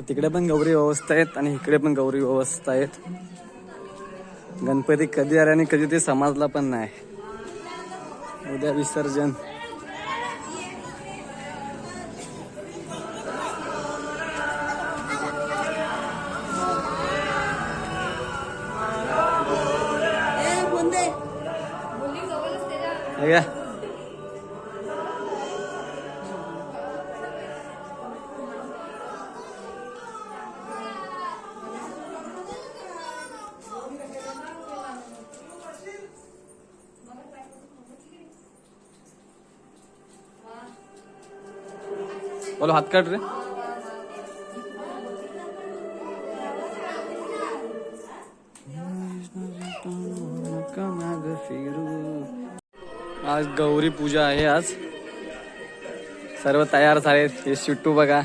तिकडे पण गौरी व्यवस्था आहेत आणि इकडे पण गौरी व्यवस्था आहेत. गणपती कधी आले आणि कधी ते समजला पण नाही. उद्या विसर्जन. हे बोलो हात काढ रे. आज गौरी पूजा आहे आज. सर्व तयार झालेत. हे शिट्टू बघा.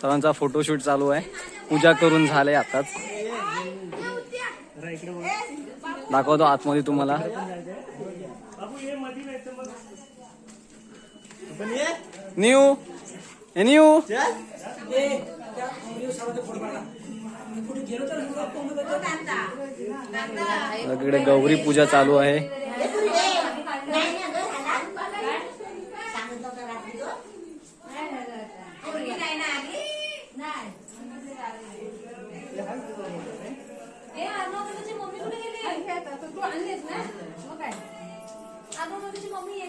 सर्वांचा फोटोशूट चालू आहे. पूजा करून झाले आताच. दाखवतो आतमध्ये तुम्हाला. न्यू हे न्यू इकडे गौरी पूजा चालू आहे मम्मी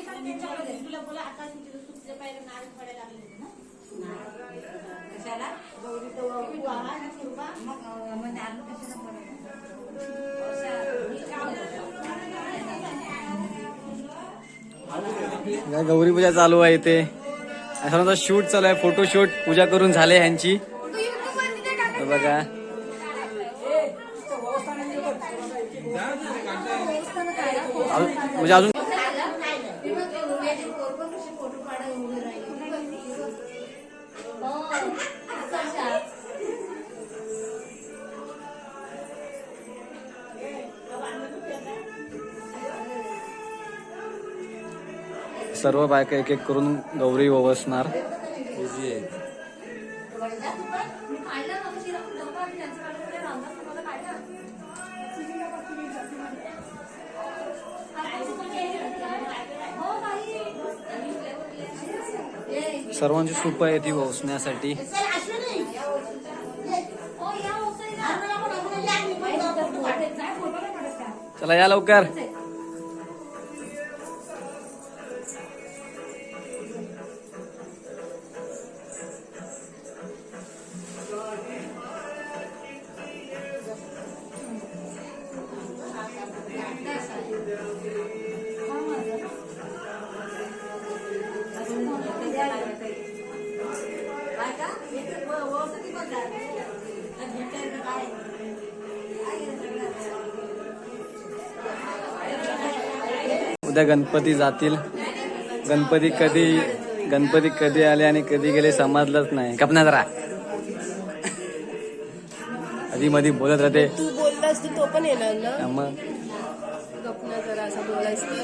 नाल पडायला लागले ना? कशाला? गौरी तो तू आला ना मग कशाला गौरी पूजा चालू आहे इथे. आणि सर्वांचा शूट चालू आहे. फोटो शूट पूजा करून झाले यांची हे बघा. म्हणजे अजून सर्व बायका एक एक करून गौरी ओवसणार. सर्वांची सूप आहे ती ओसण्यासाठी. चला या लवकर. उद्या गणपती जातील. गणपती कधी गणपती कधी आले आणि कधी गेले समजलंच नाही. कपना जरा. आधी मध्ये बोलत राहते. तू बोललास तर तो पण येणार ना? मग? गपना जरा असं बोलायस तर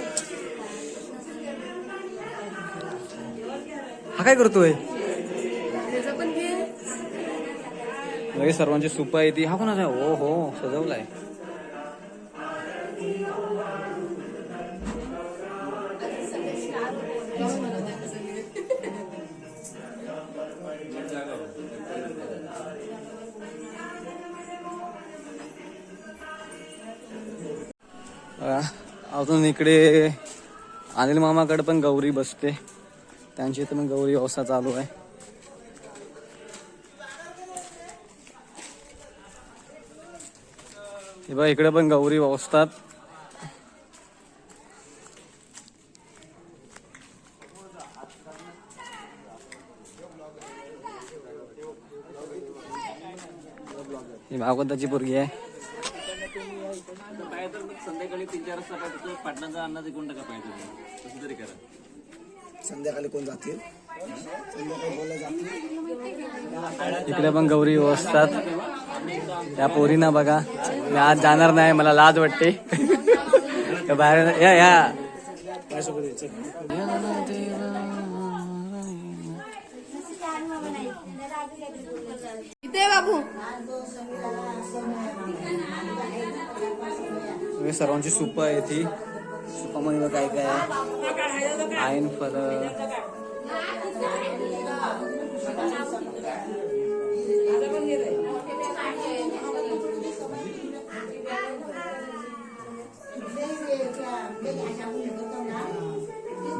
हा काय करतोय? त्याचं पण घे. लगेच सर्वांची सुप आहे ती. हा कोणाचा आहे? हो हो सजवलाय. अं, अजून इकडे अनिल मामाकडे पण गौरी बसते. त्यांची इथे पण गौरी व्यवस्था चालू आहे. हे बघ इकडे पण गौरी व्यवस्थात ही भागवताची पोरगी आहे. पाहिजे पाटणाचा अन्नाच एकूण टाका पाहिजे तसं तरी करा. संध्याकाळी कोण जातील? संध्याकाळी बोलला जातील. इकडे पण गौरी व्यवस्थात त्या पोरीना बघा. मी आज जाणार नाही मला लाज वाटते. बाहेर या या बाबू. हे सर्वांची सूप आहे ती सुपामध्ये बघा काय काय आहे? आयन फळ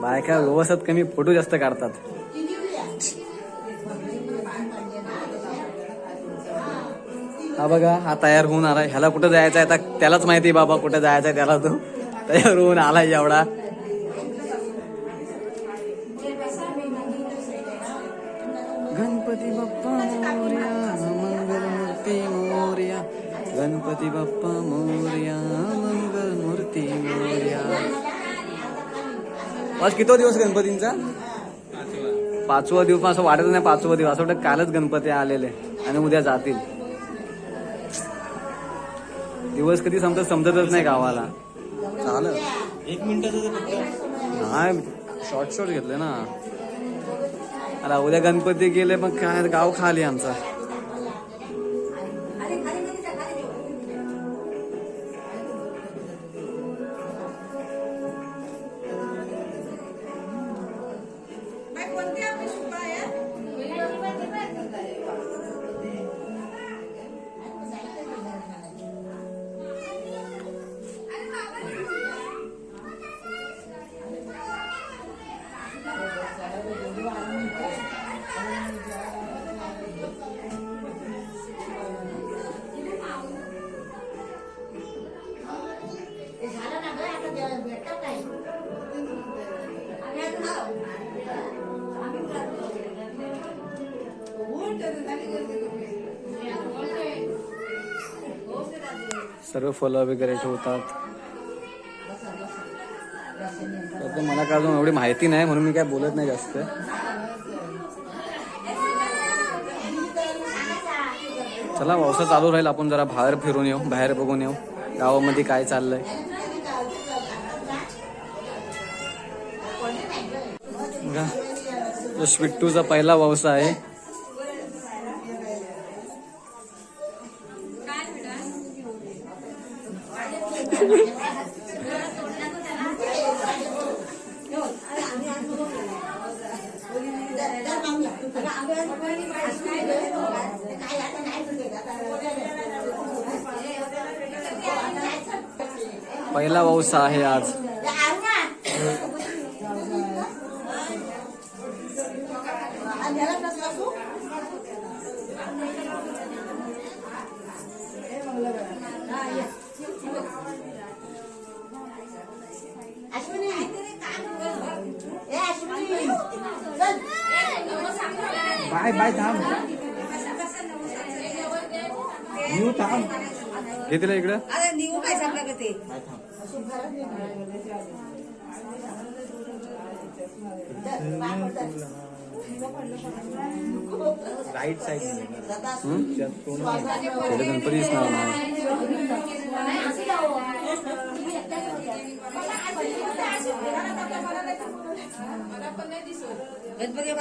बायका व्यवस्थित कमी फोटो जास्त काढतात. हा बघा हा तयार होऊन आला ह्याला कुठं जायचं आहे? आता त्यालाच माहिती आहे बाबा कुठं जायचं आहे त्याला तो. तयार होऊन आला एवढा. गणपती बाप्पा मोर्या मंगल मूर्ती मोर्या. गणपती बाप्पा मोर्या मंगल मूर्ती मोर्या. आज किती दिवस गणपतींचा? पाचवा दिवस असं वाटत नाही पाचवा दिवस. असं वाटतं कालच गणपती आलेले. आणि उद्या जातील. दिवस कधी समजत समजतच नाही गावाला. चालेल. एक मिनिटाचं नाही शॉर्ट शॉर्ट घेतले ना. अरे उद्या गणपती गेले मग काय गाव खाली आमचा. सर्व फळं वगैरे ठेवतात. तर मला काय अजून एवढी माहिती नाही म्हणून मी काय बोलत नाही जास्त. चला पावसा चालू राहील आपण जरा बाहेर फिरून येऊ बाहेर बघून येऊ गावामध्ये काय चाललंय बघा, तो स्विट्टूचा पहिला व्यवसाय आहे. पहिला व्यवसाय आहे आज. बाय बाय थांब. येऊ थांब. घे तिला इकडं. अरे निघू काय सांगलं का ते? राईट साईड थोडे गणपती दिसणार नाही. गणपती